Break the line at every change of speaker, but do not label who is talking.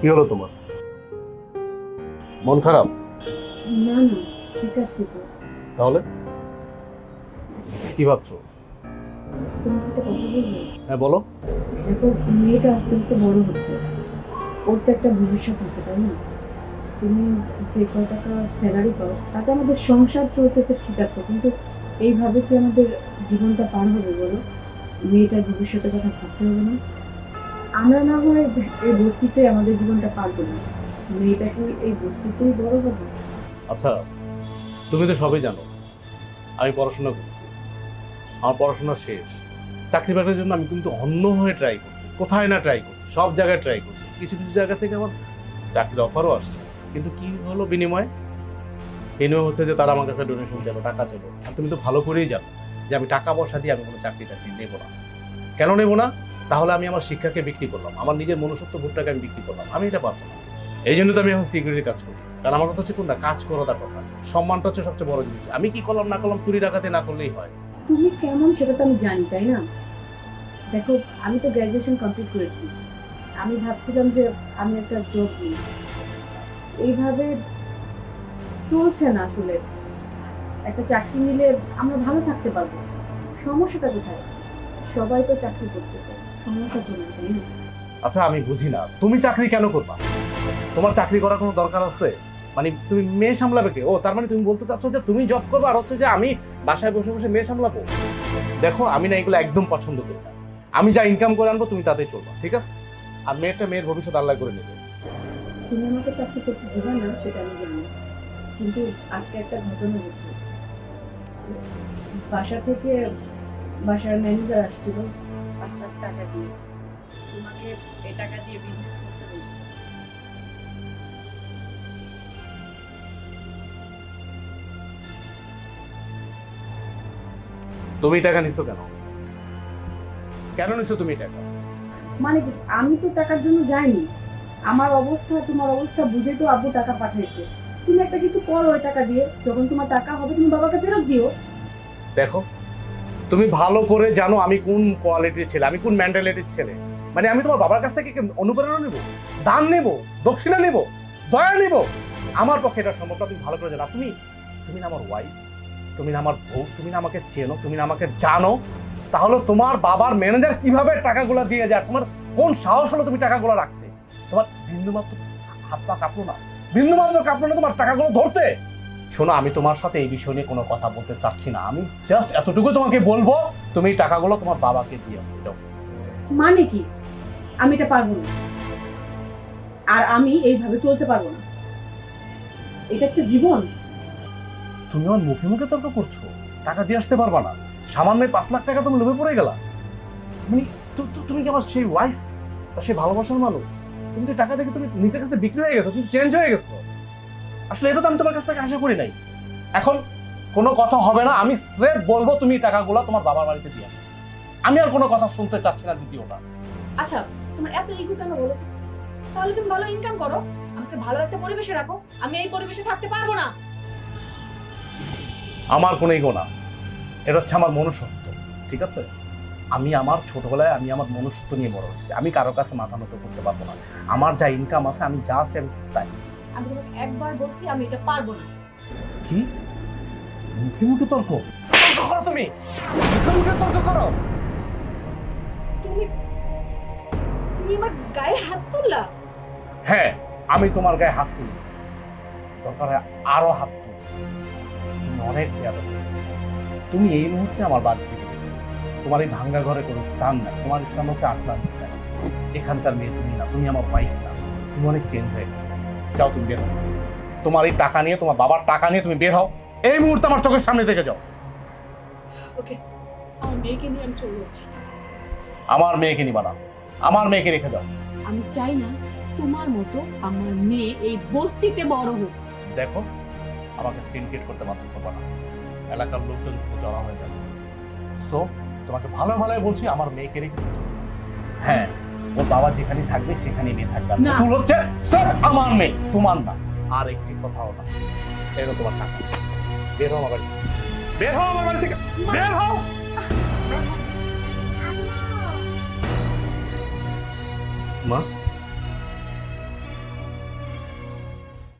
কি হলো তোমার? মন খারাপ?
না না ঠিক আছে তো।
তাহলে? কি ভাবছ?
তুমি একটা কথা বলবে?
হ্যাঁ বলো।
দেখো মেয়েটা আস্তে আস্তে বড় হচ্ছে। ওর তো একটা ভবিষ্যৎ আছে তাই না? তুমি যে কয় টাকা স্যালারি পাও তাতে আমাদের সংসার চলতেছে ঠিক আছে। কিন্তু এইভাবে কি আমাদের জীবনটা পার হবে বলো? মেয়েটার ভবিষ্যতের কথা ভাবতে হবে না? আমরা না হয় এই বস্তিতে আমাদের জীবনটা পার করি। মেয়েটা কি এই বস্তিতেই বড় হবে?
আচ্ছা তুমি তো সবই জানো, আমি পড়াশোনা করছি। আমার পড়াশোনা শেষ। চাকরি বাকরির জন্য আমি কিন্তু অন্য হয়ে ট্রাই করছি। কোথায় না ট্রাই করছি, সব জায়গায় ট্রাই করছি। কিছু কিছু জায়গা থেকে আমার চাকরির অফারও আসছে। কিন্তু কি হলো বিনিময়? বিনিময় হচ্ছে যে তারা আমার কাছে ডোনেশন চাইলো, টাকা চাইলো। আর তুমি তো ভালো করেই জানো যে আমি টাকা পয়সা দিয়ে আমি কোনো চাকরি টাকরি নেব না। কেন নেব না? তাহলে আমি আমার শিক্ষাকে বিক্রি করলাম, আমার নিজের মনুষ্যত্ব ভোটটাকে আমি বিক্রি করলাম, আমি এটা পারব না। এই জন্য তো আমি এখন সিকিউরিটি কাজ করি। কারণ আমার কথা হচ্ছে কোনটা? কাজ করো তার কথা। সম্মানটা হচ্ছে সবচেয়ে বড় জিনিস। আমি কি করলাম, না করলাম, চুরি ডাকাতে না করলেই হয়।
তুমি কেমন সেটা তো আমি জানি, তাই না? দেখো, আমি তো গ্র্যাজুয়েশন কমপ্লিট করেছি। আমি ভাবছিলাম যে আমি একটা জব নিই। এইভাবে চলছে না আসলে। একটা চাকরি নিলে আমরা ভালো থাকতে পারব। সমস্যাটা কোথায়? সবাই তো চাকরি করতেছে। সমস্যা তো নাই তাই না
আচ্ছা আমি বুঝি না। তুমি চাকরি কেন করবা? তোমার চাকরি করার কোনো দরকার আছে? মানে তুমি মেয়ে সামলাবে কে? ও তার মানে তুমি বলতে চাচ্ছ যে তুমি জব করবে আর হচ্ছে যে আমি বাসায় বসে বসে মেয়ে সামলাবো? দেখো আমি না এগুলো একদম পছন্দ করি না। আমি যা ইনকাম করে আনব তুমি তাতেই চলবা ঠিক আছে? আর মেয়েটা মেয়ের ভবিষ্যৎ আল্লাহ করে নেবে।
তুমি আমাকে চাকরি করতে দেবে না সেটা আমি জানি। কিন্তু আজকে একটা ঘটনা ঘটলো। বাসা থেকে বাসার ম্যানেজার আসছিল। পাঁচ লাখ টাকা দিয়ে। তোমাকে এই টাকা দিয়ে বিজনেস করতে বলছে।
তুমি টাকা নিছো কেন? কেন নিছো তুমি টাকা?
মানে কি আমি তো টাকার জন্য যাইনি। আমার অবস্থা তোমার অবস্থা বুঝে তো আব্বু টাকা পাঠিয়েছে। তুমি একটা কিছু করো ওই টাকা দিয়ে। যখন তোমার টাকা হবে তুমি বাবাকে ফেরত দিও।
দেখো তুমি ভালো করে জানো আমি কোন কোয়ালিটির ছেলে, আমি কোন মেন্টালিটির ছেলে। মানে আমি তোমার বাবার কাছ থেকে অনুপ্রেরণা নেব? দান নেব? দক্ষিণা নেব? দয়া নেব? আমার পক্ষে এটা সম্ভব তুমি ভালো করে জানো। তুমি তুমি না আমার ওয়াইফ তুমি না আমার বউ, তুমি না আমাকে চেনো, তুমি না আমাকে জানো, তাহলে তোমার বাবার ম্যানেজার কীভাবে টাকাগুলো দিয়ে যায়? তোমার কোন সাহস হলো তুমি টাকাগুলো রাখতে? তোমার বিন্দুমাত্র হাত পা কাঁপলো না। বিন্দুমাত্র কাঁপলো না তোমার টাকাগুলো ধরতে? শোনো আমি তোমার সাথে এই বিষয় নিয়ে কোনো কথা বলতে চাচ্ছি না। আমি জাস্ট এতটুকু তোমাকে বলব তুমি টাকাগুলো তোমার বাবাকে দিয়ে আসো যাও।
মানে কি? আমি এটা পারব না। আর আমি এইভাবে চলতে পারব না। এটা একটা জীবন।
তুমি আমার মুখে মুখে তর্ক করছ টাকা দিয়ে আসতে পারবা না। সামান্য পাঁচ লাখ টাকা তুমি লোভে পড়ে গেলা। মানে তুমি কি আমার সেই ওয়াইফ বা সেই ভালোবাসার মানুষ? তুমি তো টাকা দেখে তুমি নিজের কাছে বিক্রি হয়ে গেছো তুমি চেঞ্জ হয়ে গেছো। আসলে এটা তো আমি তোমার কাছ থেকে আশা করি নাই। এখন কোনো কথা হবে না আমি স্ট্রেট বলব তুমি টাকাগুলো তোমার বাবার বাড়িতে দিয়ে। আমি আর কোনো কথা শুনতে চাচ্ছি না দ্বিতীয়টা
আচ্ছা তোমার এত ইগো কেন বলো তাহলে তুমি ভালো ইনকাম করো আমাকে ভালো একটা পরিবেশে রাখো আমি এই পরিবেশে থাকতে পারব না।
আমার কোনো ইগো না। এটা হচ্ছে আমার মনুষ্যত্ব ঠিক আছে? আমি আমার ছোটবেলায় আমি আমার মনুষ্যত্ব নিয়ে বড় হয়েছি। আমি কারও কাছে মাথা নত করতে পারব না। আমার যা ইনকাম আছে আমি যা আছে আমি ঠিক তাই।
আমি তোমাকে একবার বলছি আমি এটা পারব না।
কি? মুখে মুখে তর্ক? তর্ক করো তুমি! মুখে মুখে তর্ক করো!
তুমি তুমি আমার গায়ে হাত তুললা
হ্যাঁ আমি তোমার গায়ে হাত তুলেছি। দরকার হয় আরও হাত তুল। তুমি অনেক বেয়াদব তুমি এই মুহূর্তে আমার বাদ দিবে তোমার এই ভাঙ্গা ঘরে কোনো স্থান নাই। তোমার স্থান হচ্ছে আটলান্ট এখানকার মেয়ে তুমি না তুমি আমার ওয়াইফ না। তুমি অনেক চেঞ্জ হয়ে গেছো। যাও তুমি বের হও। তোমার এই টাকা নিয়ে তোমার বাবার টাকা নিয়ে তুমি বের হও। এই মুহূর্তে আমার চোখের সামনে থেকে যাও।
ওকে আমার মেয়েকে নিয়ে আমি চলে যাচ্ছি।
আমার মেয়েকে নিবা না। আমার মেয়েকে রেখে দাও
আমি চাই না তোমার মতো আমার মেয়ে এই বস্তিতে বড় হোক।
দেখো আমাকে সিনকেট করতে বাধ্য করব না। এলাকার লোকজন জড়া হয়ে যাবে। সো তোমাকে ভালো ভালো বলছি আমার মেয়েকে রেখে হ্যাঁ ওর বাবা যেখানে থাকবে সেখানেই মেয়ে থাকবে।
তুল।
পুতুল হচ্ছে স্যার আমার মেয়ে তোমার না। আর একটি কথাও না। এরও তোমার টাকা বের হও আমার বের হও আমার বাড়ি থেকে। বের হও। মা?